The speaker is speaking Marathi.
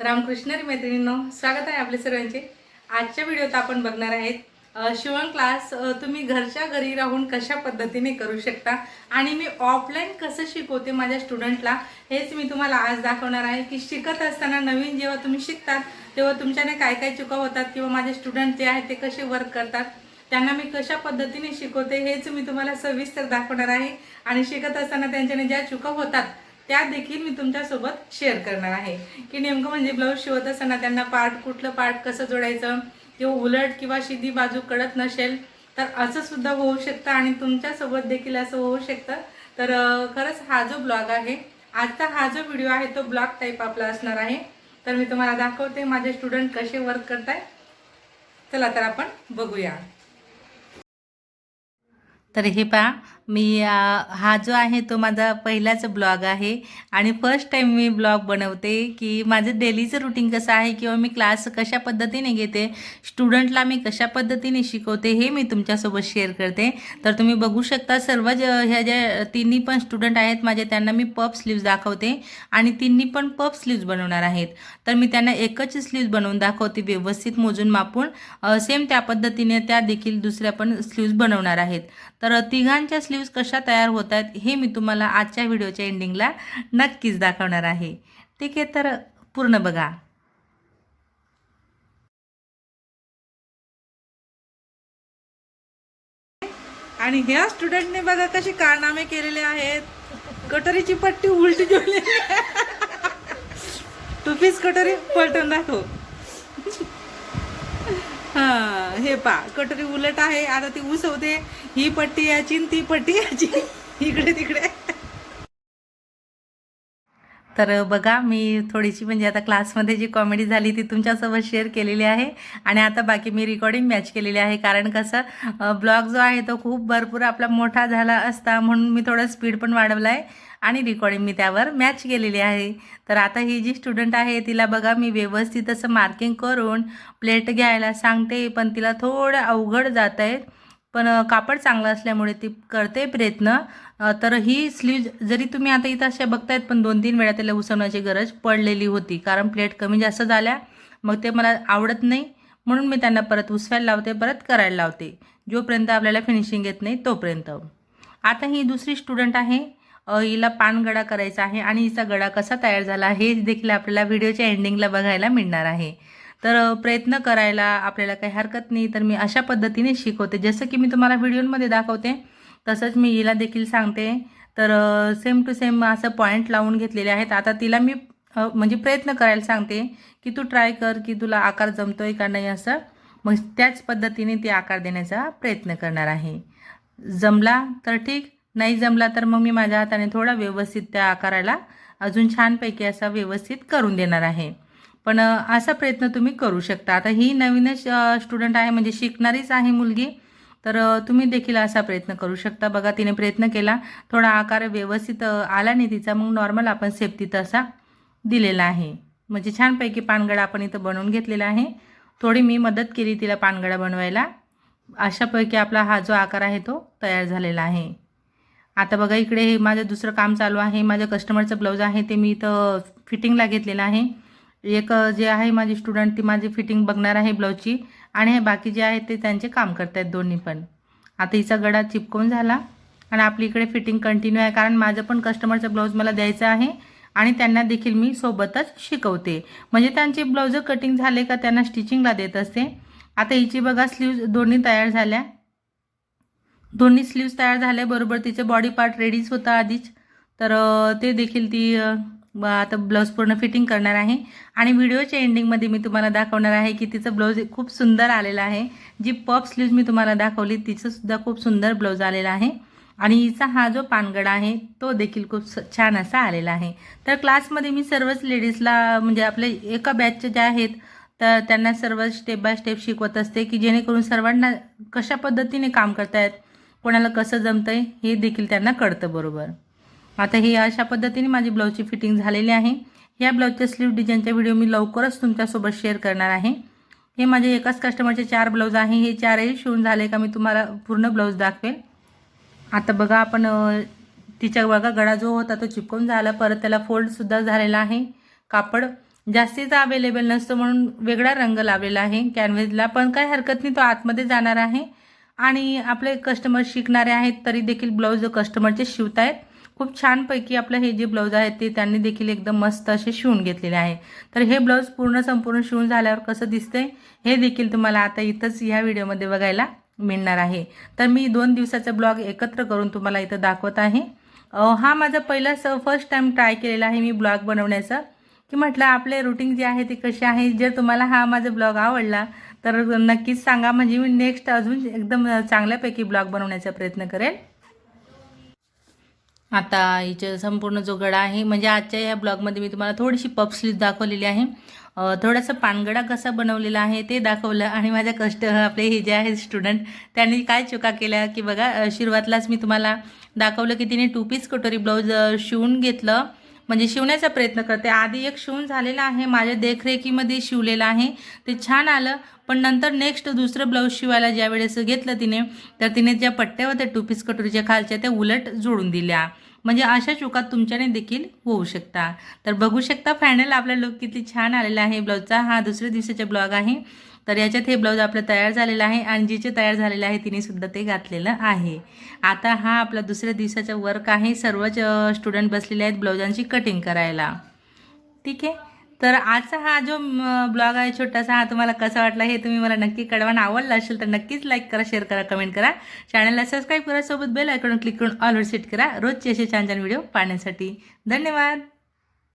रामकृष्णरी मैत्रिणींनो स्वागत आहे आपले सर्वांचे. आजच्या व्हिडिओत आपण बघणार आहेत शिवण क्लास तुम्ही घरच्या घरी राहून कशा पद्धतीने करू शकता आणि मी ऑफलाईन कसं शिकवते माझ्या स्टुडंटला हेच मी तुम्हाला आज दाखवणार आहे की शिकत असताना नवीन जेव्हा तुम्ही शिकतात तेव्हा तुमच्याने काय काय चुका होतात किंवा माझे स्टुडंट जे आहेत ते कसे वर्क करतात त्यांना मी कशा पद्धतीने शिकवते हेच मी तुम्हाला सविस्तर दाखवणार आहे. आणि शिकत असताना त्यांच्याने ज्या चुका होतात त्या देखील मी तुमच्यासोबत शेअर करणार आहे. की नेमकं म्हणजे ब्लाऊज शिवत असताना त्यांना पार्ट कुठलं पार्ट कसं जोडायचं किंवा उलट किंवा शिदी बाजू कळत नसेल तर असं सुद्धा होऊ शकतं आणि तुमच्यासोबत देखील असं होऊ शकतं. तर खरंच हा जो ब्लॉग आहे आजचा हा जो व्हिडिओ आहे तो ब्लॉग टाईप आपला असणार आहे. तर मी तुम्हाला दाखवते माझे स्टुडंट कसे वर्क करताय. चला तर आपण बघूया. तर हे पहा मी हा जो आहे तो माझा पहिलाच ब्लॉग आहे. आणि फर्स्ट टाईम मी ब्लॉग बनवते की माझं डेलीचं रुटीन कसं आहे किंवा मी क्लास कशा पद्धतीने घेते स्टुडंटला मी कशा पद्धतीने शिकवते हे मी तुमच्यासोबत शेअर करते. तर तुम्ही बघू शकता सर्व ज ह्या ज्या तिन्ही पण स्टुडंट आहेत माझे त्यांना मी पप स्लीव्ज दाखवते आणि तिन्ही पण पप स्लीव्ज बनवणार आहेत. तर मी त्यांना एकच स्लीव्ज बनवून दाखवते व्यवस्थित मोजून मापून. सेम त्या पद्धतीने त्या देखील दुसऱ्या पण स्लीव्ज बनवणार आहेत. तर तिघांच्या स्लीव स्लीव्स कशा तयार होत आहेत हे मी तुम्हाला आजच्या व्हिडिओच्या एंडिंगला नक्कीच दाखवणार आहे. ठीक आहे तर पूर्ण बघा. आणि ह्या स्टुडंटने बघा कसे कारनामे केलेले आहेत. कटोरीची पट्टी उलटी जोडलेली टू पीस कटोरी पलटून दाखव. हा हे पा कटोरी उलट आहे आता ती उसवते ही पट्टी याची आणि ती पट्टी याची इकडे तिकडे. तर बघा मी थोडीशी म्हणजे आता क्लासमध्ये जी कॉमेडी झाली ती तुमच्यासोबत शेअर केलेली आहे. आणि आता बाकी मी रेकॉर्डिंग मॅच केलेली आहे. कारण कसं ब्लॉग जो आहे तो खूप भरपूर आपला मोठा झाला असता म्हणून मी थोडं स्पीड पण वाढवला आहे आणि रेकॉर्डिंग मी त्यावर मॅच केलेली आहे. तर आता ही जी स्टुडंट आहे तिला बघा मी व्यवस्थित असं मार्किंग करून प्लेट घ्यायला सांगते. पण तिला थोडं अवघड जात आहे पण कापड चांगलं असल्यामुळे ती करते प्रयत्न. तर ही स्लीव जरी तुम्ही आता इथं अशा बघतायत पण दोन तीन वेळा त्याला उसवण्याची गरज पडलेली होती. कारण प्लेट कमी जास्त झाल्या मग ते मला आवडत नाही. म्हणून मी त्यांना परत उसवायला लावते परत करायला लावते. जोपर्यंत आपल्याला फिनिशिंग येत नाही तोपर्यंत. आता ही दुसरी स्टुडंट आहे. हिला पानगडा करायचा आहे आणि हिचा गडा कसा तयार झाला हे देखील आपल्याला व्हिडिओच्या एंडिंगला बघायला मिळणार आहे. तर प्रयत्न करायला आपल्याला काही हरकत नाही. तर मी अशा पद्धतीने शिकवते. जसं की मी तुम्हाला व्हिडिओमध्ये दाखवते तसंच मी हिला देखील सांगते. तर सेम टू सेम असं पॉईंट लावून घेतलेले आहेत. आता तिला मी म्हणजे प्रयत्न करायला सांगते की तू ट्राय कर की तुला आकार जमतो आहे का नाही असं. मग त्याच पद्धतीने ती आकार देण्याचा प्रयत्न करणार आहे. जमला तर ठीक नाही जमला तर मग मी माझ्या हाताने थोडा व्यवस्थित त्या आकाराला अजून छानपैकी असा व्यवस्थित करून देणार आहे. पण असा प्रयत्न तुम्ही करू शकता. आता ही नवीनच स्टुडंट आहे म्हणजे शिकणारीच आहे मुलगी तर तुम्ही देखील असा प्रयत्न करू शकता. बघा तिने प्रयत्न केला. थोडा आकार व्यवस्थित आला नाही तिचा मग नॉर्मल आपण सेफ्टी तसा दिलेला आहे. म्हणजे छानपैकी पानगडा आपण इथं बनवून घेतलेला आहे. थोडी मी मदत केली तिला पानगडा बनवायला. अशापैकी आपला हा जो आकार आहे तो तयार झालेला आहे. आता बघा इकडे हे माझं दुसरं काम चालू आहे. माझं कस्टमरचं ब्लाऊज आहे ते मी इथं फिटिंगला घेतलेलं आहे. एक जे आहे माझी स्टुडंट ती माझी फिटिंग बघणार आहे ब्लाऊजची आणि हे बाकी जे आहे ते त्यांचे काम करत आहेत दोन्ही पण. आता हिचा गडा चिपकून झाला. आणि आपली इकडे फिटिंग कंटिन्यू आहे. कारण माझं पण कस्टमरचं ब्लाऊज मला द्यायचं आहे. आणि त्यांना देखील मी सोबतच शिकवते. म्हणजे त्यांचे ब्लाऊज कटिंग झाले का त्यांना स्टिचिंगला देत असते. आता हिची बघा स्लीव्ज दोन्ही तयार झाल्या. दोन्ही स्लीव्ज तयार झाल्या. बरोबर तिचे बॉडी पार्ट रेडीच होता आधीच. तर ते देखील ती आता ब्लाऊज पूर्ण फिटिंग करणार आहे. आणि व्हिडिओच्या एंडिंगमध्ये मी तुम्हाला दाखवणार आहे की तिचं ब्लाऊज खूप सुंदर आलेलं आहे. जी पप स्लीव्ज मी तुम्हाला दाखवली तिचंसुद्धा खूप सुंदर ब्लाऊज आलेला आहे. आणि हिचा हा जो पानगडा आहे तो देखील खूप स- छान असा आलेला आहे. तर क्लासमध्ये मी सर्वच लेडीजला म्हणजे आपले एका बॅचचे ज्या आहेत तर त्यांना सर्व स्टेप बाय स्टेप शिकवत असते की जेणेकरून सर्वांना कशा पद्धतीने काम करतायत कोणाला कसं जमतंय हे देखील त्यांना कळतं बरोबर. आता ही अशा पद्धतीने माझी ब्लाऊजची फिटिंग झालेली आहे. या ब्लाऊजच्या स्लीव डिझाईनच्या व्हिडिओ मी लवकरच तुमच्यासोबत शेअर करणार आहे. हे माझे एकाच कस्टमरचे चार ब्लाऊज आहे. हे चारही शिवून झाले का मी तुम्हाला पूर्ण ब्लाऊज दाखवेल. आता बघा आपण तिच्या बघा गळा जो होता तो चिपकून झाला. परत त्याला फोल्डसुद्धा झालेला आहे. कापड जास्तीचा अवेलेबल नसतो म्हणून वेगळा रंग लावलेला आहे. कॅनव्हेजला पण काही हरकत नाही तो आतमध्ये जाणार आहे. आणि आपले कस्टमर शिकणारे आहेत तरी देखील ब्लाऊज कस्टमरचे शिवत आहेत खूप छानपैकी आपलं हे जे ब्लाऊज आहेत ते त्यांनी देखील एकदम मस्त असे शिवून घेतलेले आहे. तर हे ब्लाऊज पूर्ण संपूर्ण शिवून झाल्यावर कसं दिसतंय हे देखील तुम्हाला आता इथंच ह्या व्हिडिओमध्ये बघायला मिळणार आहे. तर मी दोन दिवसाचा ब्लॉग एकत्र करून तुम्हाला इथं दाखवत आहे. हा माझा पहिला स फर्स्ट टाईम ट्राय केलेला आहे मी ब्लॉग बनवण्याचा. की म्हटलं आपले रुटीन जे आहे ते कसे आहे? जर तुम्हाला हा माझा ब्लॉग आवडला तर नक्कीच सांगा. म्हणजे मी नेक्स्ट अजून एकदम चांगल्यापैकी ब्लॉग बनवण्याचा प्रयत्न करेल. आता हिचे संपूर्ण जो गडा आहे म्हणजे आजच्या ह्या ब्लॉगमध्ये मी तुम्हाला थोडीशी पप स्लीव दाखवलेली आहे. थोडासा पानगडा कसा बनवलेला आहे ते दाखवलं आणि माझ्या कष्ट आपले हे जे आहेत स्टुडंट त्यांनी काय चुका केल्या की बघा अ, सुरुवातलाच मी तुम्हाला दाखवलं की तिने टू पीस कटोरी ब्लाऊज शिवून घेतलं. म्हणजे शिवण्याचा प्रयत्न करते. आधी एक शिवून झालेला आहे माझ्या देखरेखीमध्ये शिवलेलं आहे. ते छान आलं पण नंतर नेक्स्ट दुसरं ब्लाऊज शिवायला ज्या वेळेस घेतलं तिने तर तिने ज्या पट्ट्या होत्या टू पीस कटोरीच्या खालच्या त्या उलट जोडून दिल्या. म्हणजे अशा चुका तुमच्याने देखील होऊ शकता. तर बघू शकता फायनल आपला लुक किती छान आलेला आहे. ब्लाऊजचा हा दुसऱ्या दिवसाचा ब्लॉग आहे. तर याच्यात हे ब्लाऊज आपलं तयार झालेलं आहे आणि जिचे तयार झालेलं आहे तिने सुद्धा ते घातलेलं आहे. आता हा आपला दुसऱ्या दिवसाचा वर्क आहे. सर्वच स्टुडंट बसलेले आहेत ब्लाऊजांची कटिंग करायला. ठीक आहे? तर आजचा हा जो ब्लॉग आहे छोटासा हा तुम्हाला कसा वाटला हे तुम्ही मला नक्की कळवा. आणि आवडला असेल तर नक्कीच लाईक करा शेअर करा कमेंट करा. चॅनलला सबस्क्राईब करा सोबत बेल आयकॉन क्लिक करून ऑलवर सेट करा. रोजचे असे छान छान व्हिडिओ पाहण्यासाठी. धन्यवाद!